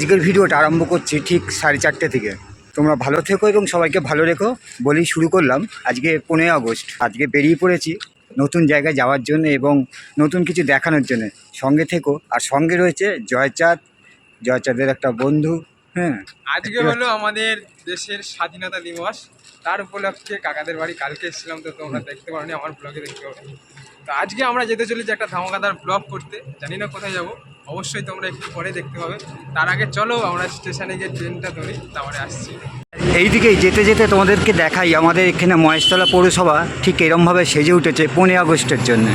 আজকের ভিডিওটা আরম্ভ করছি ঠিক সাড়ে চারটে থেকে। তোমরা ভালো থেকো এবং সবাইকে ভালো রেখো বলেই শুরু করলাম। আজকে পনেরোই আগস্ট আজকে বেরিয়ে পড়েছি নতুন জায়গায় যাওয়ার জন্য এবং নতুন কিছু দেখানোর জন্য। সঙ্গে থেকো আর সঙ্গে রয়েছে জয়চাঁদ। জয়চাঁদের একটা বন্ধু হ্যাঁ। আজকে হলো আমাদের দেশের স্বাধীনতা দিবস। তার উপলক্ষে কাকাদের বাড়ি কালকে এসেছিলাম তো তোমরা দেখতে পারোনি আমার ব্লগে দেখতে পারো তো আজকে আমরা যেতে চলেছি একটা ধামাকাদার ব্লগ করতে। জানি না কোথায় যাব। অবশ্যই তোমরা একটু পরে দেখতে পাবে। তার আগে চলো আমরা স্টেশনে গিয়ে ট্রেনটা ধরি তারপরে আসছি। এইদিকেই যেতে যেতে তোমাদেরকে দেখাই আমাদের এখানে মহেশতলা পৌরসভা ঠিক এরমভাবে সেজে উঠেছে পনেরোই আগস্টের জন্য।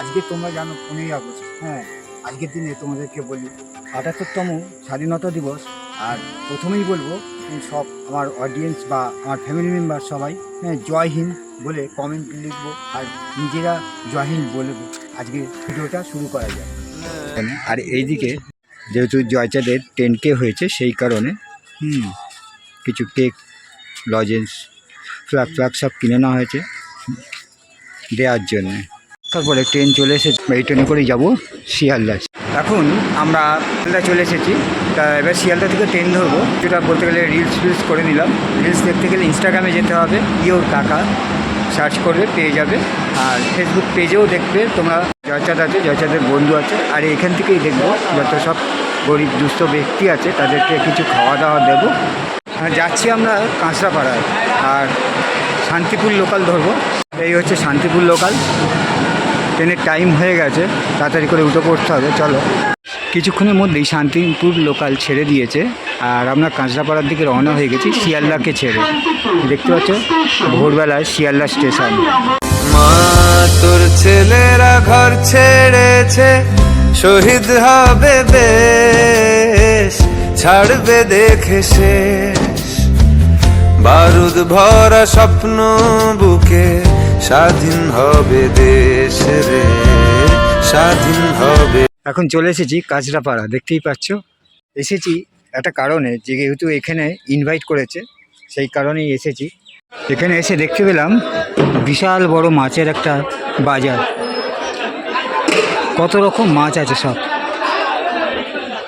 আজকে তোমরা জানো পনেরোই আগস্ট হ্যাঁ আজকের দিনে তোমাদেরকে বলি আটাত্তরতম স্বাধীনতা দিবস। আর প্রথমেই বলব সব আমার অডিয়েন্স বা আমার ফ্যামিলি মেম্বার সবাই হ্যাঁ জয় হিন্দ বলে কমেন্ট লিখব আর নিজেরা জয় হিন্দ বলব। আজকে ভিডিওটা শুরু করা যায় আর এইদিকে যেহেতু জয়চাঁদের টেন কে হয়েছে সেই কারণে হুম। কিছু কেক লজেন্স ফ্ল্যাগ ফ্ল্যাগ সব কিনে নেওয়া হয়েছে দেওয়ার জন্য। তারপরে ট্রেন চলে এসেছে। এই ট্রেনে করেই যাব শিয়ালদা। এখন আমরা শিয়ালদা চলে এসেছি। তা এবার শিয়ালদা থেকে ট্রেন ধরবো। যেটা বলতে গেলে রিলস ফিলস করে নিলাম। রিলস দেখতে গেলে ইনস্টাগ্রামে যেতে হবে। ইয়োর টাকা সার্চ করবে পেয়ে যাবে। আর ফেসবুক পেজেও দেখবে, তোমরা জয়চাঁদ আছে, জয়চাঁদের বন্ধু আছে, আর এখান থেকেই দেখব যত সব গরিব, দুস্থ ব্যক্তি আছে, তাদেরকে কিছু খাওয়া দাওয়া দেবো যাচ্ছি আমরা কাঁচরাপাড়ায় আর শান্তিপুর লোকাল ধরবো। এই হচ্ছে শান্তিপুর লোকাল ট্রেনের টাইম হয়ে গেছে, তাড়াতাড়ি করে উঠে পড়তে হবে, চলো। কিছুক্ষণের মধ্যেই শান্তিপুর লোকাল ছেড়ে দিয়েছে, আর আমরা কাঁচরাপাড়ার দিকে রওনা হয়ে গেছি, শিয়ালদাকে ছেড়ে। দেখতে পাচ্ছ, ভোরবেলায় শিয়ালদা স্টেশন মা, তোর ছেলেরা ঘর ছেড়েছে, শহীদ হবে বেশ ছাড়বে দেখে শেষ। বারুদ ভরা স্বপ্ন বুকে, স্বাধীন হবে দেশ রে, স্বাধীন হবে। এখন চলে এসেছি কাঁচরাপাড়া, দেখতেই পাচ্ছ? এসেছি একটা কারণে, যেহেতু এখানে ইনভাইট করেছে, সেই কারণেই এসেছি। এখানে এসে দেখতে পেলাম বিশাল বড় মাছের একটা বাজার। কত রকম মাছ আছে সব।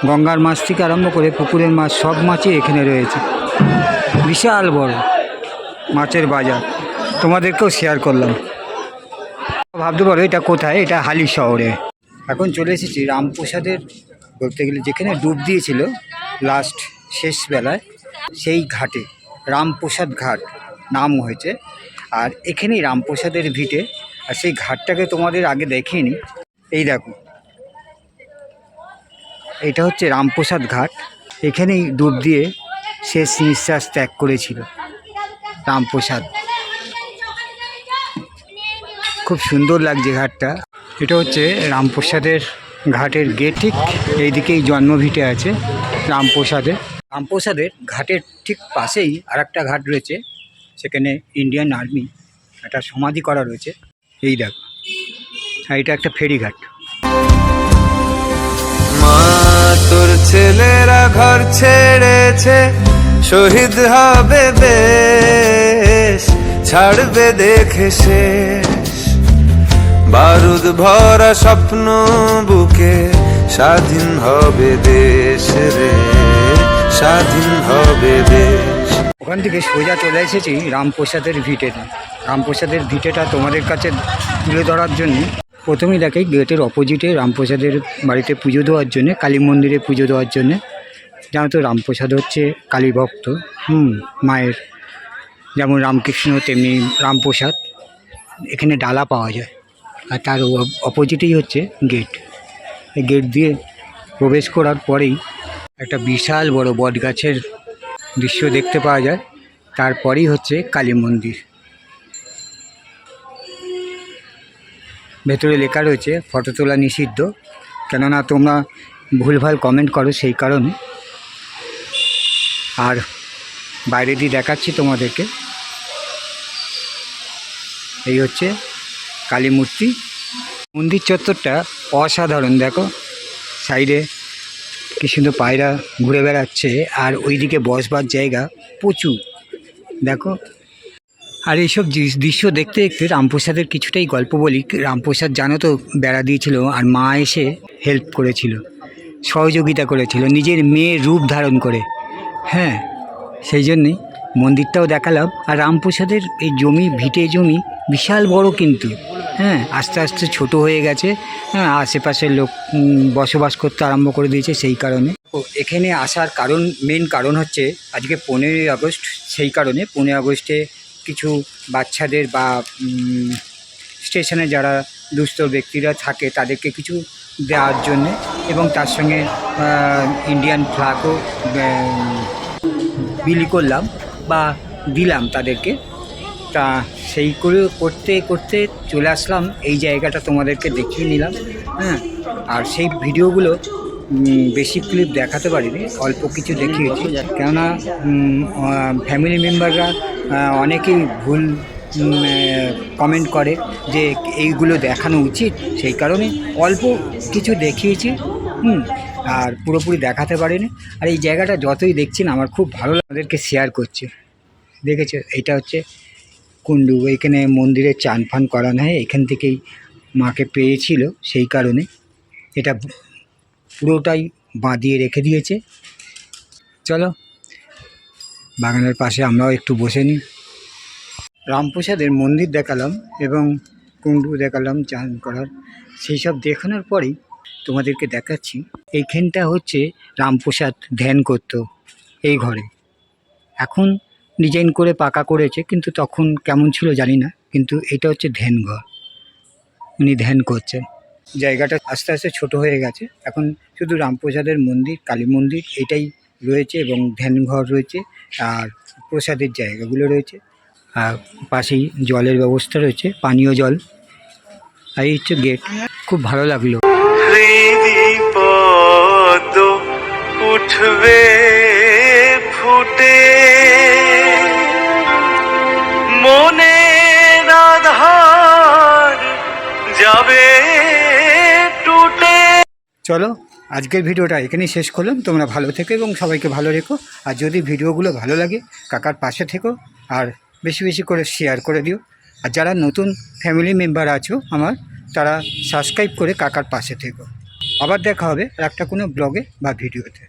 গঙ্গার মাছ থেকে আরম্ভ করে পুকুরের মাছ, সব মাছই এখানে রয়েছে। বিশাল বড় মাছের বাজার। তোমাদেরকেও শেয়ার করলাম। ভাবতে পারো এটা কোথায়? এটা হালি শহরে। এখন চলে এসেছি রামপ্রসাদের বলতে গেলে যেখানে ডুব দিয়েছিল লাস্ট শেষ বেলায়, সেই ঘাটে, রামপ্রসাদ ঘাট। নাম হয়েছে। আর এখানেই রামপ্রসাদের ভিটে। আর সেই ঘাটটাকে তোমাদের আগে দেখিনি এই দেখো। এটা হচ্ছে রামপ্রসাদ ঘাট। এখানেই ডুব দিয়ে শেষ নিঃশ্বাস ত্যাগ করেছিল রামপ্রসাদ। খুব সুন্দর লাগছে ঘাটটা। এটা হচ্ছে রামপ্রসাদের ঘাটের গেট ঠিক এইদিকেই জন্মভিটে আছে রামপ্রসাদের রামপ্রসাদের ঘাটের ঠিক পাশেই আর ঘাট রয়েছে। সেখানে ইন্ডিয়ান আর্মি একটা সমাধি করা রয়েছে। এই দেখ হ্যাঁ এটা একটা ফেরিঘাট। তোর ছেলেরা ঘর ছেড়েছে, শহীদ হবে বেশ, ছাড়বে দেখে শেষ। বারুদ ভরা স্বপ্ন বুকে, স্বাধীন হবে দেশ রে, স্বাধীন হবে দেশ। ওখান থেকে সোজা চলে এসেছি রামপ্রসাদের ভিটেতে। রামপ্রসাদের ভিটেটা তোমাদের কাছে তুলে ধরার জন্য প্রথমেই দেখে গেটের অপোজিটে রামপ্রসাদের বাড়িতে পুজো দেওয়ার জন্যে, কালী মন্দিরে পুজো দেওয়ার জন্যে। জানো তো রামপ্রসাদ হচ্ছে কালী ভক্ত, হুম, মায়ের। যেমন রামকৃষ্ণ তেমনি রামপ্রসাদ। এখানে ডালা পাওয়া যায়। আর তার অপোজিটেই হচ্ছে গেট। এই গেট দিয়ে প্রবেশ করার পরেই একটা বিশাল বড় বট গাছের দৃশ্য দেখতে পাওয়া যায়। তারপরেই হচ্ছে কালী মন্দির। ভেতরে লেখা রয়েছে, ফটো তোলা নিষিদ্ধ। কেননা তোমরা ভুলভাল কমেন্ট করো সেই কারণে। আর বাইরে দিয়ে দেখাচ্ছি তোমাদেরকে। এই হচ্ছে কালী মূর্তি। মন্দির চত্বরটা অসাধারণ, দেখো। সাইডে কি সুন্দর পায়রা ঘুরে বেড়াচ্ছে আর ওইদিকে বসবার জায়গা প্রচুর। দেখো। আর এইসব দৃশ্য দেখতে দেখতে রামপ্রসাদের কিছুটাই গল্প বলি। রামপ্রসাদ জানো তো বেড়া দিয়েছিল আর মা এসে হেল্প করেছিল, সহযোগিতা করেছিল, নিজের মেয়ের রূপ ধারণ করে। হ্যাঁ সেই জন্যেই মন্দিরটাও দেখালাম। আর রামপ্রসাদের এই জমি, ভিটে জমি বিশাল বড় কিন্তু। হ্যাঁ আস্তে আস্তে ছোট হয়ে গেছে। হ্যাঁ আশেপাশের লোক বসবাস করতে আরম্ভ করে দিয়েছে সেই কারণে। এখানে আসার কারণ মেন কারণ হচ্ছে আজকে পনেরোই আগস্ট, সেই কারণে পনেরোই আগস্টে কিছু বাচ্চাদের বা স্টেশনে যারা দুস্থ ব্যক্তিরা থাকে তাদেরকে কিছু দেওয়ার জন্যে এবং তার সঙ্গে ইন্ডিয়ান ফ্ল্যাগও বিলি করলাম বা দিলাম তাদেরকে। তা সেই করে করতে করতে চলে আসলাম। এই জায়গাটা তোমাদেরকে দেখিয়ে নিলাম হ্যাঁ? আর সেই ভিডিওগুলো বেশি ক্লিপ দেখাতে পারিনি, অল্প কিছু দেখিয়েছি। কেননা ফ্যামিলি মেম্বাররা অনেকেই ভুল কমেন্ট করে যে এইগুলো দেখানো উচিত। সেই কারণে অল্প কিছু দেখিয়েছি, হুম? আর পুরোপুরি দেখাতে পারিনি। আর এই জায়গাটা যতই দেখছি না, আমার খুব ভালো লাগে আমাদেরকে শেয়ার করছে। দেখেছ? এটা হচ্ছে কুন্ডু এখানে মন্দিরে চান ফান করানো হয় এখান থেকেই মাকে পেয়েছিল সেই কারণে। এটা পুরোটাই বাঁধিয়ে রেখে দিয়েছে। চলো, বাগানের পাশে আমরাও একটু বসে নিই। রামপ্রসাদের মন্দির দেখালাম এবং কুণ্ডু দেখালাম চান করার। সেই সব দেখানোর পরেই তোমাদেরকে দেখাচ্ছি, এইখানটা হচ্ছে রামপ্রসাদ ধ্যান করতো এই ঘরে। এখন ডিজাইন করে পাকা করেছে, কিন্তু তখন কেমন ছিল জানি না, কিন্তু এটা হচ্ছে ধ্যান ঘর। উনি ধ্যান করছেন। জায়গাটা আস্তে আস্তে ছোট হয়ে গেছে। এখন শুধু রামপ্রসাদের মন্দির, কালী মন্দির এটাই রয়েছে এবং ধ্যান ঘর রয়েছে, আর প্রসাদের জায়গাগুলো রয়েছে, আর পাশেই জলের ব্যবস্থা রয়েছে, পানীয় জল। আর এই হচ্ছে গেট। খুব ভালো লাগল। উঠবে ফুটে। যাবে, টুটে। চলো, আজকের ভিডিওটা এখানেই শেষ করলাম। তোমরা ভালো থেকো এবং সবাইকে ভালো রেখো। আর যদি ভিডিওগুলো ভালো লাগে, কাকার পাশে থেকো আর বেশি বেশি করে শেয়ার করে দিও। আর যারা নতুন ফ্যামিলি মেম্বার আছো আমার, তারা সাবস্ক্রাইব করে কাকার পাশে থেকো। আবার দেখা হবে একটা কোনো ব্লগে বা ভিডিওতে